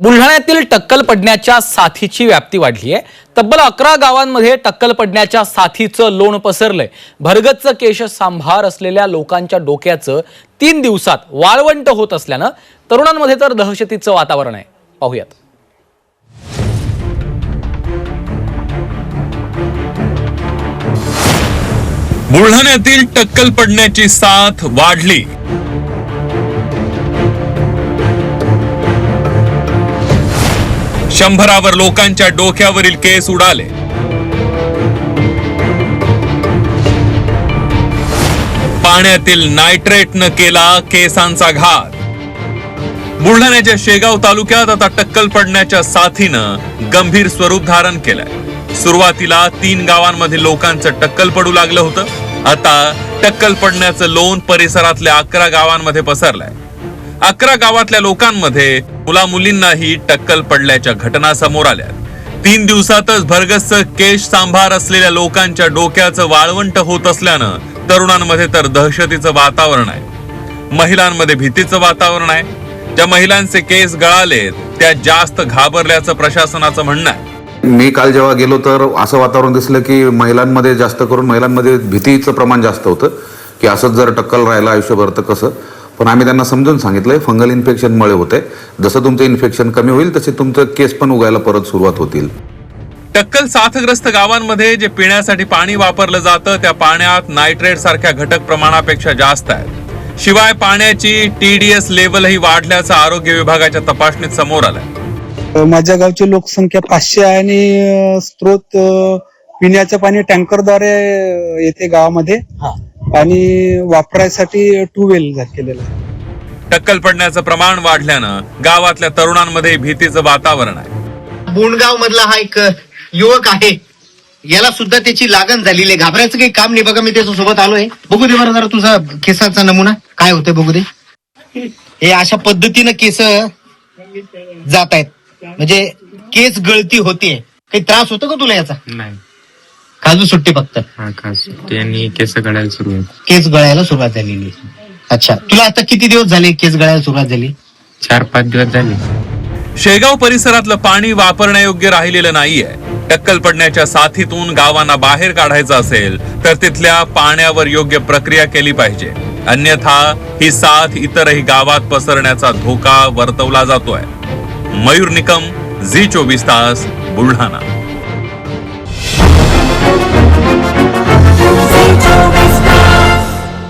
बुलढाण्यातील टक्कल पडण्याच्या साथीची व्याप्ती वाढली आहे. तब्बल अकरा गावांमध्ये टक्कल पडण्याच्या साथीचं लोण पसरलंय. भरगतचं केश सांभार असलेल्या लोकांच्या डोक्याचं तीन दिवसात वाळवंट होत असल्यानं तरुणांमध्ये तर दहशतीचं वातावरण आहे. पाहूयात. बुलढाण्यातील टक्कल पडण्याची साथ वाढली. शंभरावर लोकांच्या डोक्यावरील केस उडाले. पाण्यातील नायट्रेटनं केला केसांचा घात. बुलढाण्याच्या शेगाव तालुक्यात आता टक्कल पडण्याच्या साथीनं गंभीर स्वरूप धारण केलंय. सुरुवातीला तीन गावांमध्ये लोकांचं टक्कल पडू लागलं होतं. आता टक्कल पडण्याचं लोन परिसरातल्या अकरा गावांमध्ये पसरलंय. अकरा गावातल्या लोकांमध्ये मुला मुलींनाही टक्कल पडल्याच्या घटना समोर आल्या. तीन दिवसातच भरगच्च केश सांभार असलेल्या लोकांच्या डोक्याचं वाळवंट होत असल्यानं तरुणांमध्ये तर दहशतीचं वातावरण आहे. महिलांमध्ये भीतीचं वातावरण आहे. ज्या महिलांचे केस गळाले त्या जास्त घाबरल्याचं प्रशासनाचं म्हणणं आहे. मी काल जेव्हा गेलो तर असं वातावरण दिसलं की महिलांमध्ये जास्त करून महिलांमध्ये भीतीचं प्रमाण जास्त होतं की असंच जर टक्कल राहिलं आयुष्यभर तर कसं? पण आम्ही त्यांना समजून सांगितलंय फंगल इन्फेक्शनमुळे होते जसं तुमचं इन्फेक्शन कमी होईल तसे तुमचं केस पण उगायला परत सुरुवात होतील. टक्कल साथग्रस्त गावांमध्ये जे पिण्यासाठी पाणी वापरलं जातं त्या पाण्यात नायट्रेट सारख्या घटक प्रमाणापेक्षा जास्त आहेत. शिवाय पाण्याची टीडीएस लेवलही वाढल्याचं आरोग्य विभागाच्या तपासणीत समोर आलंय. माझ्या गावची लोकसंख्या पाचशे आहे आणि स्त्रोत पिण्याचं पाणी टँकरद्वारे येते गावामध्ये. आणि वापरायसाठी टू वेल केलेलं आहे. टक्कल पडण्याचं प्रमाण वाढल्यानं गावातल्या तरुणांमध्ये भीतीचं वातावरण आहे. बोंडगाव मधला हा एक युवक आहे. याला सुद्धा त्याची लागण झालेली आहे. घाबरायचं काही काम नाही. बघा मी त्याच्या सोबत आलोय. बघू दे बरं जरा तुझा केसाचा नमुना. काय होतंय बघू दे. हे अशा पद्धतीनं केस जात आहेत म्हणजे केस गळती होतीये. काही त्रास होतो का तुला याचा? नाही. काजू सुट्टी फक्त. हा खास सुट्टी आणि केस गळायला सुरू आहे केस गळायला सुरुवात झालेली. अच्छा. तुला आता किती दिवस झाले केस गळायला सुरुवात झाली? चार पाच दिवस झाले. शेगाव परिसरातलं पाणी वापरण्यायोग्य राहिलेलं नाहीये. टक्कल पडण्याच्या साथीतून गावांना बाहेर काढायचं असेल तर तिथल्या पाण्यावर योग्य प्रक्रिया केली पाहिजे. अन्यथा ही साथ इतरही गावात पसरण्याचा धोका वर्तवला जातोय. मयूर निकम झी चोवीस तास बुलढाणा.